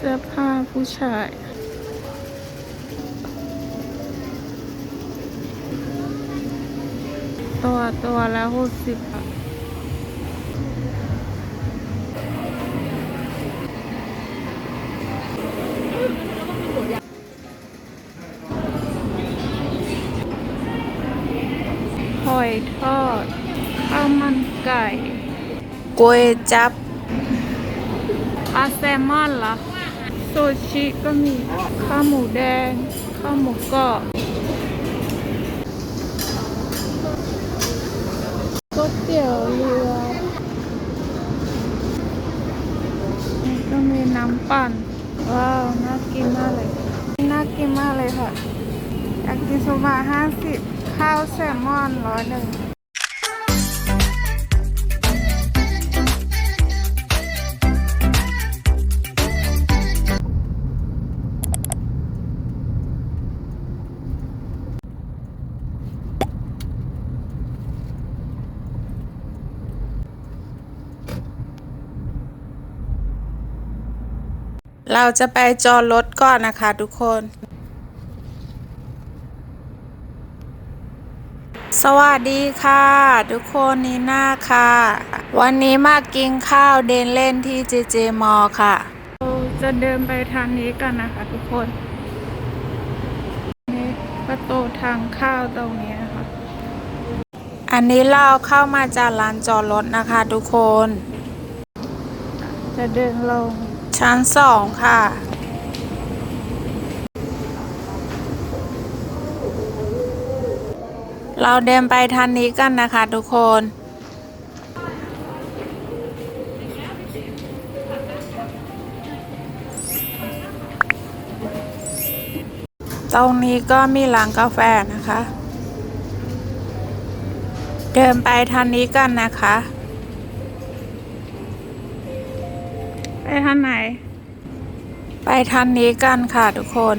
เสื้อผ้าผู้ชาย ตัวตัวละหกสิบบาทหอยทอด ข้าวมันไก่กวยจับปลาแซลมอนเหรอ โซชิก็มีข้าวหมูแดง ข้าวหมูกรอบก๋วยเตี๋ยวเรือนี่ก็มีน้ำปั่น ว้าว น่ากินมากเลย น่ากินมากเลยค่ะอยากกินโซบะห้าสิบข้าวแซลมอนร้อยหนึ่ง เราจะไปจอดรถก่อนนะคะทุกคน สวัสดีค่ะ ทุกคนนีน่าค่ะ วันนี้มากินข้าวเดินเล่นที่เจเจมอค่ะ เราจะเดินไปทางนี้กันนะคะทุกคน นี่ประตูทางเข้าวตรงนี้นะคะ อันนี้เราเข้ามาจากลานจอดรถนะคะทุกคน จะเดินลง ชั้นสองค่ะ เราเดินไปทางนี้กันนะคะทุกคนตรงนี้ก็มีร้านกาแฟนะคะ เดินไปทางนี้กันนะคะ ไปทางไหน ไปทางนี้กันค่ะทุกคน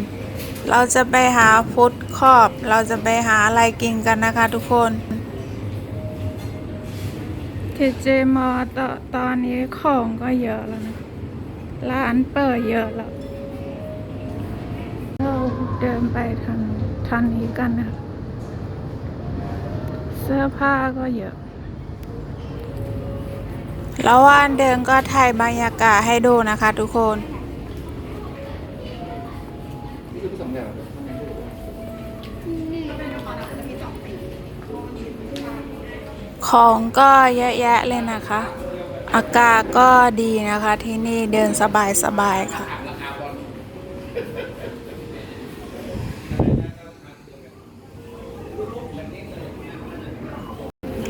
เราจะไปหาฟุตคอบ เราจะไปหาอะไรกินกันนะคะทุกคนทีเจมอตอตอนนี้ของก็เยอะแล้วนะ ร้านเปิดเยอะแล้วเราเดินไปทางทางนี้กันนะคะเสื้อผ้าก็เยอะ แล้ววันเดินก็ถ่ายบรรยากาศให้ดูนะคะทุกคน ของก็เยอะแยะเลยนะคะ อากาศก็ดีนะคะที่นี่เดินสบายสบายๆค่ะ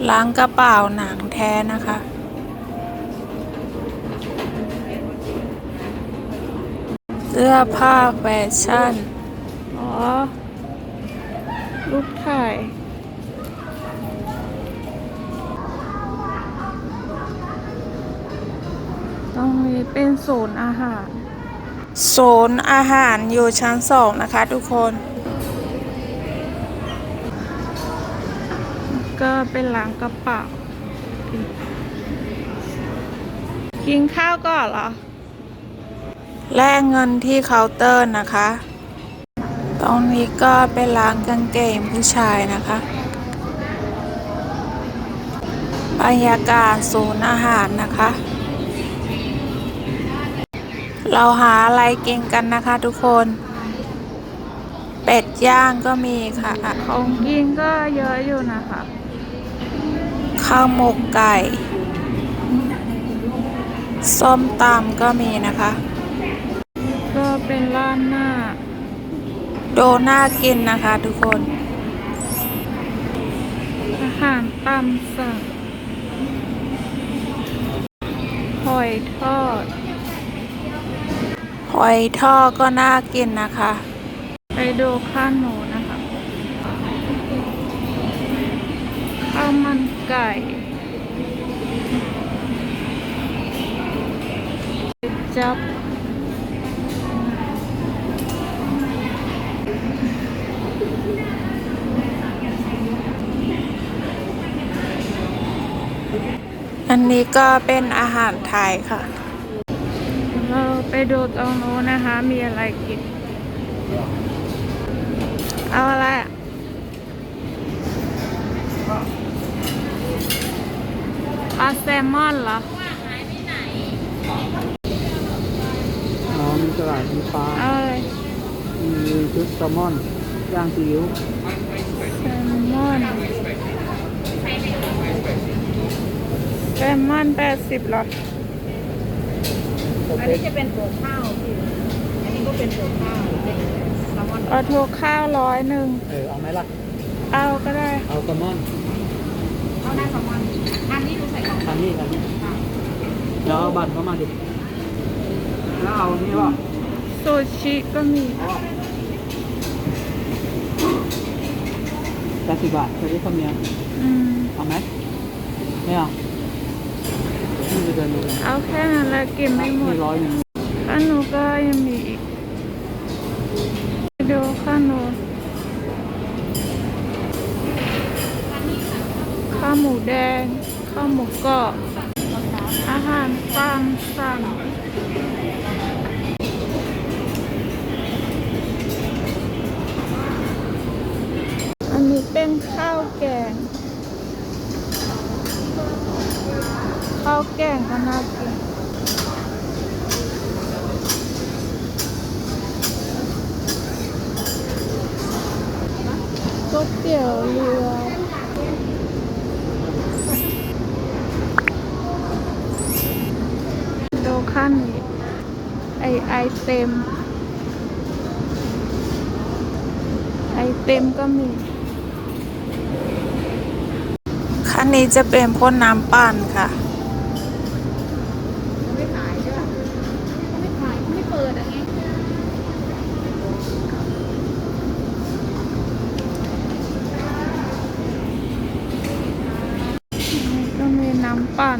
ล้างกระเป๋าหนังแท้นะคะ สื้อผ้าแฟชั่น อ๋อ รูปถ่ายตรงนี้เป็นศูนย์อาหาร โซนอาหารอยู่ชั้นสองนะคะทุกคน ก็เป็นร้านกระเป๋า กินข้าวก่อนเหรอ แลกเงินที่เคาน์เตอร์นะคะ ตรงนี้ก็เป็นร้านกางเกงผู้ชายนะคะ บรรยากาศศูนย์อาหารนะคะ เราหาอะไรกินกันนะคะทุกคน เป็ดย่างก็มีค่ะ ของกินก็เยอะอยู่นะคะ ข้าวหมกไก่ ส้มตำก็มีนะคะก็ เป็นร้านหน้า โดน่ากินนะคะทุกคน อาหารตามสั่งหอยทอด หอยทอดก็น่ากินนะคะ ไปดูข้าวหนูนะคะ ข้าวมันไก่จับ อันนี้ก็เป็นอาหารไทยค่ะ เราไปดูตรงนู้นนะคะ มีอะไรกิน เอาอะไรอะปลาแซลมอนเหรออ๋อมีสลัดมีปลาเอาเลยมีชุดแซลมอนย่างซีอิ๊วแซลมอน แซลมอนแปดสิบหรออันนี้จะเป็นตัวข้าวพี่อันนี้ก็เป็นตัวข้าวเป็นแซลมอนเอาทัวข้าวร้อยหนึ่ง เออเอาไหมล่ะ เอาก็ได้ เอาแซลมอนเอาหน้าแซลมอนอันนี้ดูใส่กล่องทานนี่ทานนี่เดี๋ยวเอาบัตรเข้ามาดิแล้วเอานี่ป่ะซูชิก็มีแปดสิบบาทเคยได้คำเนี้ยอืมเอาไหมไม่เอา นี่จะเดินดูเลยเอาแค่นั้นแหละกินไม่หมดนี่ร้อยหนึ่งข้าวหนูก็ยังมีอีกไปดูข้าวหนูข้าวหมูแดง ข้าวหมูกรอบอาหารตามสั่งอันนี้เป็นข้าวแกงาวแกงก็น่ากินก๋วยเตี๋ยวเรือดูขั้นไอไอเต็ม ไอเต็มก็มีคันนี้จะเป็นพ่นน้ำปั่นค่ะ ไม่ขายใช่ไหมเขาไม่ขายเขาไม่เปิดอะไรไง นี่ก็มีน้ำปั่น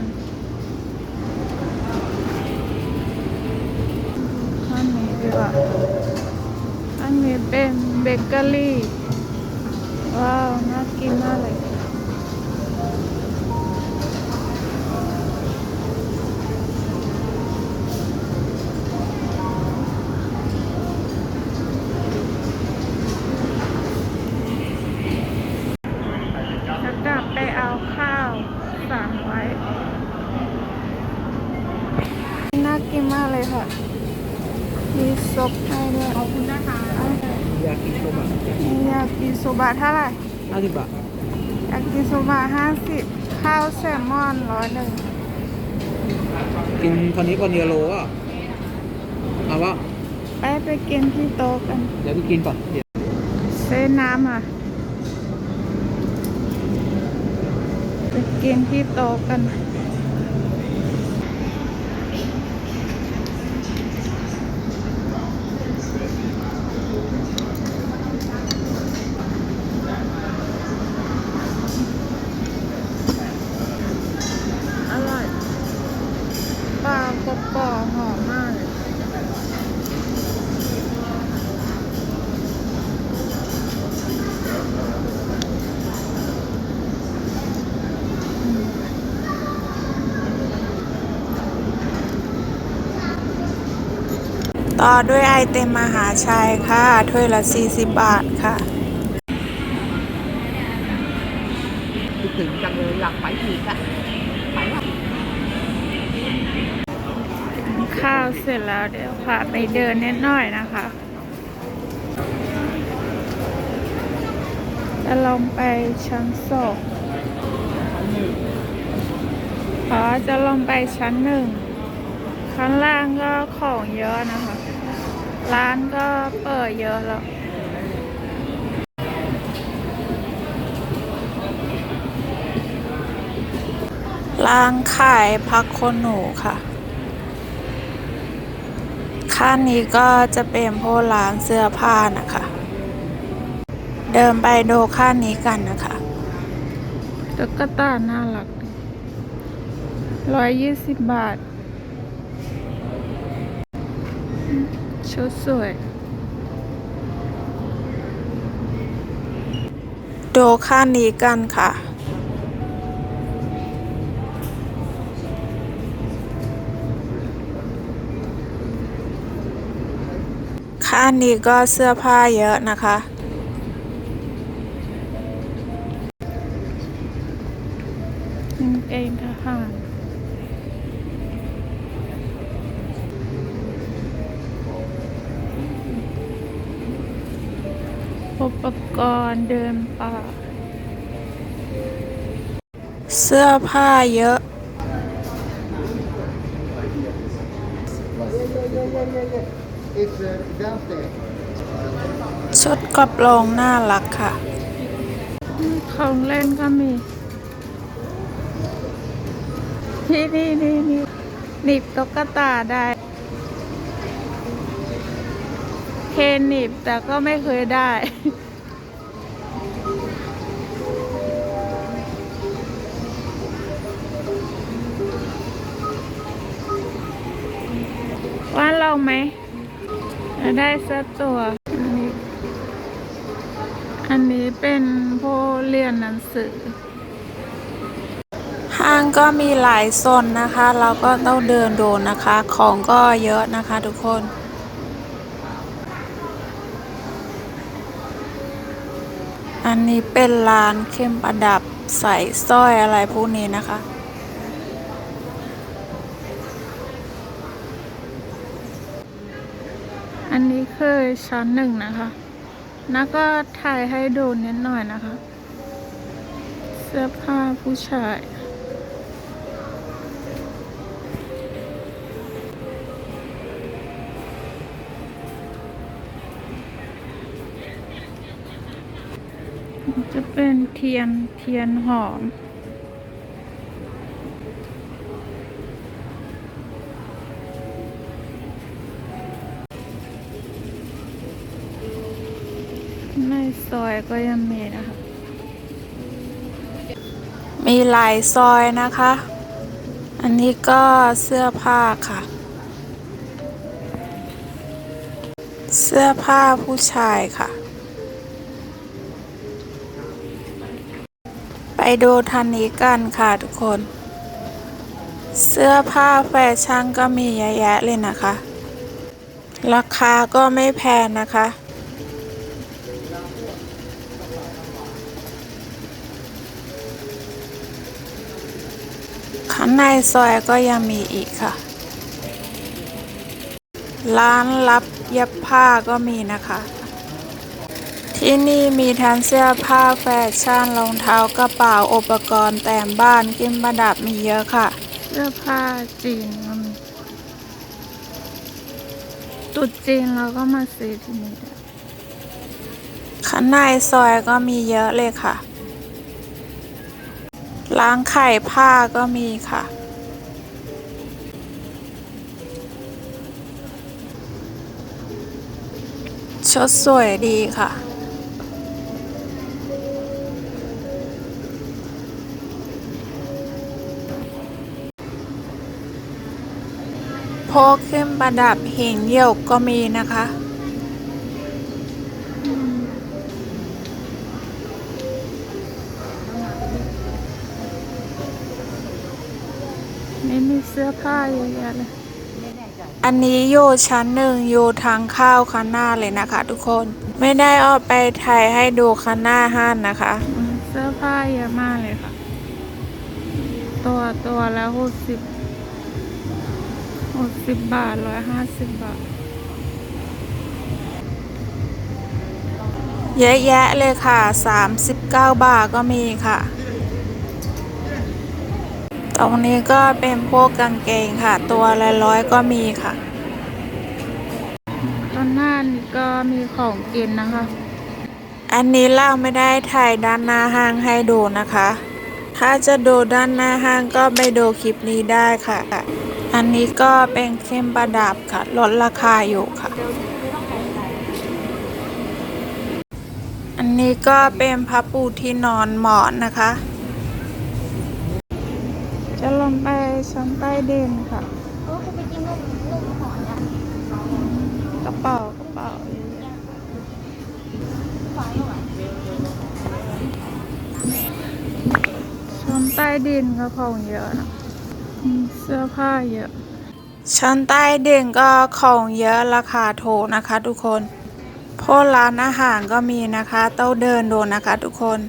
อันนี้ดีกว่าอันนี้เป็นเบเกอรี่ ว้าว น่ากินมากเลย จะกลับไปเอาข้าวสั่งไว้ น่ากินมากเลยค่ะ มีซุปให้ด้วย ขอบคุณนะคะ อยากกินโซบะ อยากกินโซบะเท่าไหร่ ห้าสิบบาท อยากกินโซบะห้าสิบข้าวแซลม อนร้อยหนึ่งกินคนนี้คนเดียวโลอะเอาวะไปไปกินที่โต๊ะกัน เดี๋ยวพี่กินก่อนเดี๋ยวซื้อน้ำอะ ไปกินที่โต๊ะกัน อร่อย ปลากระป๋ องหอมมากต่อด้วยไอเต็มมหาชัยค่ะ ถ้วยละ 40 บาทค่ะ คิดถึงจังเลยอยากไปอีกอะไปอะ ข้าว เสร็จแล้วเดี๋ยวพาไปเดินนิดหน่อยนะคะ จะลงไปชั้นสองอ๋อจะลงไปชั้นหนึ่งข้างล่างก็ของเยอะนะคะ ร้านก็เปิดเยอะแล้วร้านขายพักคนหนูค่ะ ข้างนี้ก็จะเป็นพวกร้านเสื้อผ้านะคะ เดินไปดูข้างนี้กันนะคะตุ๊กตาน่ารักร้อยยี่สิบบาท ชุดสวย ดูข้างนี้กันค่ะ ค่ะอันนี้ก็เสื้อผ้าเยอะนะคะกางเกงทหารอุปกรณ์เดินป่า เสื้อผ้าเยอะ It's uh, downstairs. ชุดกระโปรงน่ารักค่ะ ของเล่นก็มีนี่นี่นี่นี่หนีบตุ๊กตาได้ เคนหนีบแต่ก็ไม่เคยได้ว่าเราไหม ได้สักตัว อันนี้ อันนี้เป็นผู้เรียนหนังสือ ห้างก็มีหลายโซนนะคะ เราก็ต้องเดินดูนะคะ ของก็เยอะนะคะทุกคนอันนี้เป็นร้านเข้มประดับใส่สร้อยอะไรพวกนี้นะคะ อันนี้คือชั้นหนึ่งนะคะ แล้วก็ถ่ายให้ดูนิดหน่อยนะคะ เสื้อผ้าผู้ชายจะเป็นเทียนเทียนหอม ในซอยก็ยังมีนะคะ มีหลายซอยนะคะ อันนี้ก็เสื้อผ้าค่ะ เสื้อผ้าผู้ชายค่ะ ไปดูทันนี้กันค่ะทุกคน เสื้อผ้าแฟชั่นก็มีเยอะแยะเลยนะคะ ราคาก็ไม่แพงนะคะ ในซอยก็ยังมีอีกค่ะ ร้านรับเย็บผ้าก็มีนะคะ ที่นี่มีทั้งเสื้อผ้าแฟชั่นรองเท้ากระเป๋าอุปกรณ์แต่งบ้านกิมประดับมีเยอะค่ะ เสื้อผ้าจีนก็มีตรุดจีนเราก็มาซื้อที่นี่ได้ข้างในซอยก็มีเยอะเลยค่ะ ร้านไข่ผ้าก็มีค่ะ ชุดสวยดีค่ะ โพกขึ้นประดับหิ่งเยี่ยวก็มีนะคะ สื้อผ้าเยอะแยะเลยอันนี้อยู่ชั้นหนึ่งอยู่ทางเข้าวข้างหน้าเลยนะคะ ทุกคน ไม่ได้เออกไปถ่ายให้ดูข้างหน้าห้านนะคะอืมเสื้อผ้าเยอะมากเลยค่ะ ตัวตัวละหกสิบหกสิบบาทร้อยห้าสิบบาท เยอะแยะเลยค่ะ39บาทก็มีค่ะ ตรงนี้ก็เป็นพวกกางเกงค่ะ ตัวละร้อยก็มีค่ะข้างหน้านี่ก็มีของกินนะคะ อันนี้เราไม่ได้ถ่ายด้านหน้าห้างให้ดูนะคะ ถ้าจะดูด้านหน้าห้างก็ไปดูคลิปนี้ได้ค่ะ อันนี้ก็เป็นเข้มประดับค่ะ ลดราคาอยู่ค่ะอันนี้ก็เป็นพับปูที่นอนหมอนนะคะ จะลงไปชั้นใต้ดินค่ะเออคุณไปกินนมนมหอนอะกระเป๋ากระเป๋าเยอะแยะฝายหวานชั้นใต้ดินก็ของเยอะนะอืมเสื้อผ้าเยอะชั้นใต้เด่งก็ของเยอะราคาถูกนะคะทุกคนพวกร้านอาหารก็มีนะคะต้องเดินดูนะคะทุกคน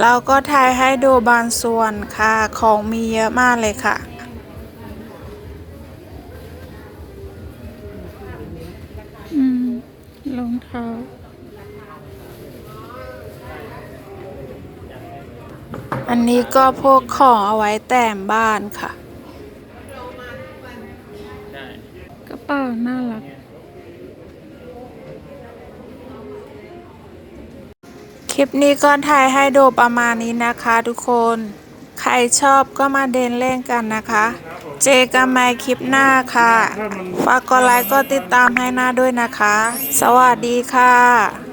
เราก็ถ่ายให้ดูบางส่วนค่ะ ของมีเยอะมากเลยค่ะ อืมรองเท้าอันนี้ก็พวกของเอาไว้แต่งบ้านค่ะ กระเป๋าน่ารัก คลิปนี้ก่อนถ่ายให้ดูประมาณนี้นะคะทุกคน ใครชอบก็มาเดินเล่นกันนะคะ เจอกันใหม่คลิปหน้าค่ะ ฝากกดไลค์ก็ติดตามให้หน้าด้วยนะคะ สวัสดีค่ะ